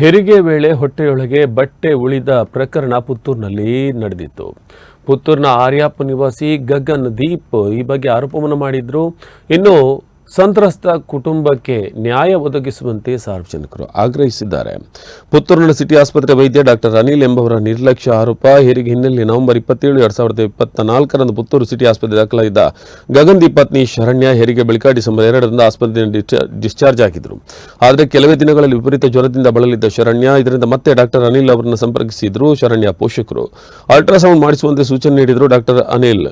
ಹೆರಿಗೆ ವೇಳೆ ಹೊಟ್ಟೆಯೊಳಗೆ ಬಟ್ಟೆ ಉಳಿದ ಪ್ರಕರಣ ಪುತ್ತೂರಿನಲ್ಲಿ ನಡೆದಿತ್ತು. ಪುತ್ತೂರಿನ ಆರ್ಯಾಪ್ ನಿವಾಸಿ ಗಗನ್ ದೀಪ್ ಈ ಬಗ್ಗೆ ಆರೋಪವನ್ನು ಮಾಡಿದ್ರು. ಇನ್ನು ಸಂತ್ರಸ್ತ ಕುಟುಂಬಕ್ಕೆ ನ್ಯಾಯ ಒದಗಿಸುವಂತೆ ಸಾರ್ವಜನಿಕರು ಆಗ್ರಹಿಸಿದ್ದಾರೆ. ಪುತ್ತೂರಿನ ಸಿಟಿ ಆಸ್ಪತ್ರೆ ವೈದ್ಯ ಡಾಕ್ಟರ್ ಅನಿಲ್ ಎಂಬವರ ನಿರ್ಲಕ್ಷ್ಯ ಆರೋಪ, ಹೆರಿಗೆ ಹಿನ್ನೆಲೆ ನವೆಂಬರ್ ಇಪ್ಪತ್ತೇಳು, ಎರಡ್ ಸಾವಿರದ ಇಪ್ಪತ್ತ ನಾಲ್ಕರಂದು ಪುತ್ತೂರು ಸಿಟಿ ಆಸ್ಪತ್ರೆ ದಾಖಲಾಗಿದ್ದ ಗಗನ್ ದೀಪ್ ಪತ್ನಿ ಶರಣ್ಯ ಹೆರಿಗೆ ಬಳಿಕ ಡಿಸೆಂಬರ್ ಎರಡರಿಂದ ಆಸ್ಪತ್ರೆಯಿಂದ ಡಿಸ್ಚಾರ್ಜ್ ಆಗಿದ್ರು. ಆದರೆ ಕೆಲವೇ ದಿನಗಳಲ್ಲಿ ವಿಪರೀತ ಜ್ವರದಿಂದ ಬಳಲಿದ್ದ ಶರಣ್ಯ, ಇದರಿಂದ ಮತ್ತೆ ಡಾಕ್ಟರ್ ಅನಿಲ್ ಅವರನ್ನು ಸಂಪರ್ಕಿಸಿದ್ರು ಶರಣ್ಯ ಪೋಷಕರು. ಅಲ್ಟ್ರಾಸೌಂಡ್ ಮಾಡಿಸುವಂತೆ ಸೂಚನೆ ನೀಡಿದ್ರು ಡಾಕ್ಟರ್ ಅನಿಲ್.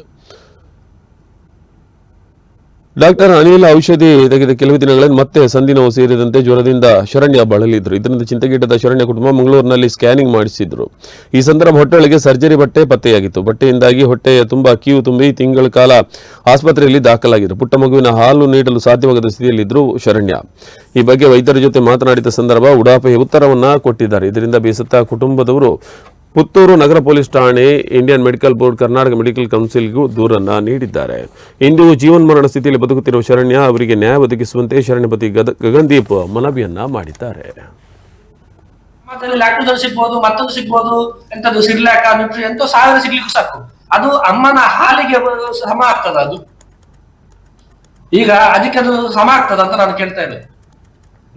ಡಾಕ್ಟರ್ ಅನಿಲ್ ಔಷಧಿ ತೆಗೆದ ಕೆಲವು ದಿನಗಳಲ್ಲಿ ಮತ್ತೆ ಸಂಧಿ ನೋವು ಸೇರಿದಂತೆ ಜ್ವರದಿಂದ ಶರಣ್ಯ ಬಳಲಿದ್ರು. ಇದರಿಂದ ಚಿಂತೆಗೀಟದ ಶರಣ್ಯ ಕುಟುಂಬ ಮಂಗಳೂರಿನಲ್ಲಿ ಸ್ಕ್ಯಾನಿಂಗ್ ಮಾಡಿಸಿದ್ರು. ಈ ಸಂದರ್ಭ ಹೊಟ್ಟೆಯೊಳಗೆ ಸರ್ಜರಿ ಬಟ್ಟೆ ಪತ್ತೆಯಾಗಿತ್ತು. ಬಟ್ಟೆಯಿಂದಾಗಿ ಹೊಟ್ಟೆಯ ತುಂಬಾ ಕೀವು ತುಂಬಿ ತಿಂಗಳ ಕಾಲ ಆಸ್ಪತ್ರೆಯಲ್ಲಿ ದಾಖಲಾಗಿದ್ರು. ಪುಟ್ಟ ಮಗುವಿನ ಹಾಲು ನೀಡಲು ಸಾಧ್ಯವಾಗದ ಸ್ಥಿತಿಯಲ್ಲಿದ್ದರು ಶರಣ್ಯ. ಈ ಬಗ್ಗೆ ವೈದ್ಯರ ಜೊತೆ ಮಾತನಾಡಿದ ಸಂದರ್ಭ ಉಡಾಪೆಯ ಉತ್ತರವನ್ನ ಕೊಟ್ಟಿದ್ದಾರೆ. ಇದರಿಂದ ಬೇಸತ್ತ ಕುಟುಂಬದವರು ಪುತ್ತೂರು ನಗರ ಪೊಲೀಸ್ ಠಾಣೆ Indian Medical Board Karnataka Medical ಕೌನ್ಸಿಲ್ಗೂ ದೂರನ್ನು ನೀಡಿದ್ದಾರೆ. ಇಂದು ಜೀವನ್ಮರಣ ಸ್ಥಿತಿಯಲ್ಲಿ ಬದುಕುತ್ತಿರುವ ಶರಣ್ಯ ಅವರಿಗೆ ನ್ಯಾಯ ಒದಗಿಸುವಂತೆ ಶರಣ್ಯಪತಿ ಗಗನ್ದೀಪ್ ಮನವಿಯನ್ನ ಮಾಡಿದ್ದಾರೆ. ಸಿಗ್ಬಹುದು ಮತ್ತೊಂದು ಸಿಗ್ಬಹುದು ಎಂತದ್ದು ಸಿರ್ಲಾಕ ನ್ಯೂಟ್ರಿ ಎಂತೋ ಸಾವಿರ ಸಿಗ್ಲಿಕ್ಕೂ ಸಾಕು. ಅದು ಅಮ್ಮನ ಹಾಲಿಗೆ ಸಮ ಆಗ್ತದ ಅದು. ಈಗ ಅದಕ್ಕೆ ಅದು ಸಮ ಆಗ್ತದ ಅಂತ ನಾನು ಕೇಳ್ತಾ ಇದ್ದೆ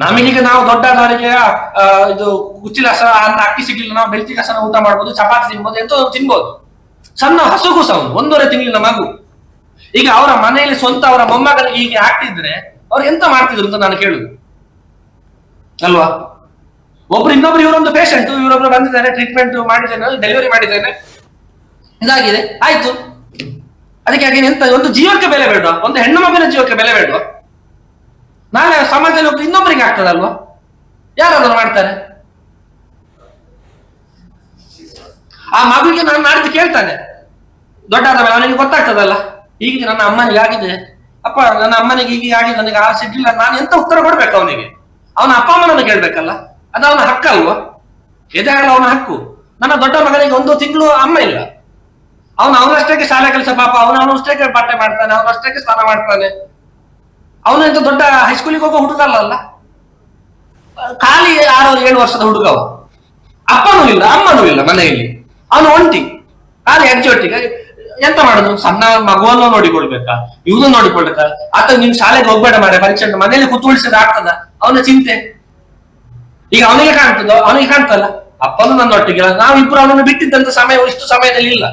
ನಮಗೀಗ ನಾವು ದೊಡ್ಡದವರಿಗೆ ಆ, ಇದು ಕುಚ್ಚಿಲ ಕಸ ಅನ್ನ ಅಕ್ಕಿ ಸಿಗ್ಲಿಲ್ಲ ನಾವು ಬೆಳ್ತಿ ಕಸನ ಊಟ ಮಾಡ್ಬೋದು ಚಪಾತಿ ತಿನ್ಬೋದು ಎಂತ ತಿನ್ಬೋದು. ಸಣ್ಣ ಹಸುಗು ಸಹ ಒಂದು ಒಂದೂವರೆ ತಿಂಗಳಿನ ಮಗು. ಈಗ ಅವರ ಮನೆಯಲ್ಲಿ ಸ್ವಂತ ಅವರ ಮೊಮ್ಮಗನಿಗೆ ಹೀಗೆ ಆಗ್ತಿದ್ರೆ ಅವ್ರು ಎಂತ ಮಾಡ್ತಿದ್ರು ಅಂತ ನಾನು ಕೇಳುದು. ಅಲ್ವಾ? ಒಬ್ರು ಇನ್ನೊಬ್ರು ಇವರೊಂದು ಪೇಷಂಟ್ ಇವರೊಬ್ರು ಬಂದಿದ್ದಾರೆ ಟ್ರೀಟ್ಮೆಂಟ್ ಮಾಡಿದ್ದೇನೆ ಡೆಲಿವರಿ ಮಾಡಿದ್ದೇನೆ. ಇದಾಗಿದೆ ಆಯ್ತು. ಅದಕ್ಕೆ ಹಾಗೆ ಎಂತ ಒಂದು ಜೀವಕ್ಕೆ ಬೆಲೆ ಬೇಡ ಒಂದು ಹೆಣ್ಣು ಮಗುವಿನ ಜೀವಕ್ಕೆ ಬೆಲೆ ಬೇಡ ನಾಳೆ ಸಮಾಜದಲ್ಲಿ ಒಬ್ರು ಇನ್ನೊಬ್ಬರಿಗೆ ಆಗ್ತದಲ್ವಾ? ಯಾರು ಅದನ್ನು ಮಾಡ್ತಾರೆ? ಆ ಮಗುವಿಗೆ ನಾನು ನಾಡಿದ್ದು ಕೇಳ್ತಾನೆ. ದೊಡ್ಡಾದ ಅವನಿಗೆ ಗೊತ್ತಾಗ್ತದಲ್ಲ? ಈಗ ನನ್ನ ಅಮ್ಮನಿಗೆ ಆಗಿದೆ. ಅಪ್ಪ, ನನ್ನ ಅಮ್ಮನಿಗೆ ಈಗ ಆಗಿದೆ, ನನಗೆ ಆ ಸಿಗ್ಲಿಲ್ಲ ನಾನು ಎಂತ ಉತ್ತರ ಕೊಡ್ಬೇಕು ಅವನಿಗೆ? ಅವನ ಅಪ್ಪ ಅಮ್ಮನನ್ನು ಕೇಳ್ಬೇಕಲ್ಲ ಅದು ಅವನ ಹಕ್ಕಲ್ವಾ ಎದೆ ಹಾಲು ಅವನ ಹಕ್ಕು. ನನ್ನ ದೊಡ್ಡ ಮಗನಿಗೆ ಒಂದು ತಿಂಗಳು ಅಮ್ಮ ಇಲ್ಲ. ಅವನು ಅವನಷ್ಟಕ್ಕೆ ಶಾಲೆ ಕೆಲಸ ಪಾಪ, ಅವನು ಅವನಷ್ಟಕ್ಕೆ ಬಟ್ಟೆ ಮಾಡ್ತಾನೆ, ಅವನಷ್ಟಕ್ಕೆ ಸ್ನಾನ ಮಾಡ್ತಾನೆ. ಅವನು ಎಂತ ದೊಡ್ಡ ಹೈಸ್ಕೂಲಿಗೆ ಹೋಗೋ ಹುಡುಗ ಅಲ್ಲ? ಖಾಲಿ ಆರು, ಏಳು ವರ್ಷದ ಹುಡುಗ ಅವ. ಅಪ್ಪನೂ ಇಲ್ಲ, ಅಮ್ಮನೂ ಇಲ್ಲ ಮನೆಯಲ್ಲಿ. ಅವನು ಒಂಟಿ, ಖಾಲಿ ಅಜ್ಜೊಟ್ಟಿಗೆ ಎಂತ ಮಾಡುದು? ಸಣ್ಣ ಮಗುವನ್ನು ನೋಡಿಕೊಳ್ಬೇಕಾ? ಇವನು ನೋಡಿಕೊಳ್ಬೇಕಾ? ಆತ ನಿಮ್ ಶಾಲೆಗೆ ಹೋಗ್ಬೇಡ ಮಾಡ ಪರೀಕ್ಷೆ. ಮನೆಯಲ್ಲಿ ಕುತ್ಕೊಳಿಸಿದ್ರೆ ಆಗ್ತದ? ಅವನ ಚಿಂತೆ. ಈಗ ಅವನಿಗೆ ಕಾಣ್ತದೋ? ಅವನಿಗೆ ಕಾಣ್ತಲ್ಲ ಅಪ್ಪನು ನನ್ನೊಟ್ಟಿಗೆ. ನಾವು ಇಬ್ರು ಅವನನ್ನು ಬಿಟ್ಟಿದ್ದಂತ ಸಮಯ ಇಷ್ಟು ಸಮಯದಲ್ಲಿ ಇಲ್ಲ.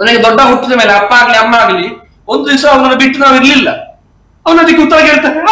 ನನಗೆ ದೊಡ್ಡ ಹುಟ್ಟಿದ ಮೇಲೆ ಅಪ್ಪ ಆಗ್ಲಿ, ಅಮ್ಮ ಆಗ್ಲಿ, ಒಂದು ದಿವಸ ಅವನನ್ನು ಬಿಟ್ಟು ನಾವು ಇರ್ಲಿಲ್ಲ ಅವನದಕ್ಕೆ ಉತ್ತರ ಕೇಳ್ತಾನೆ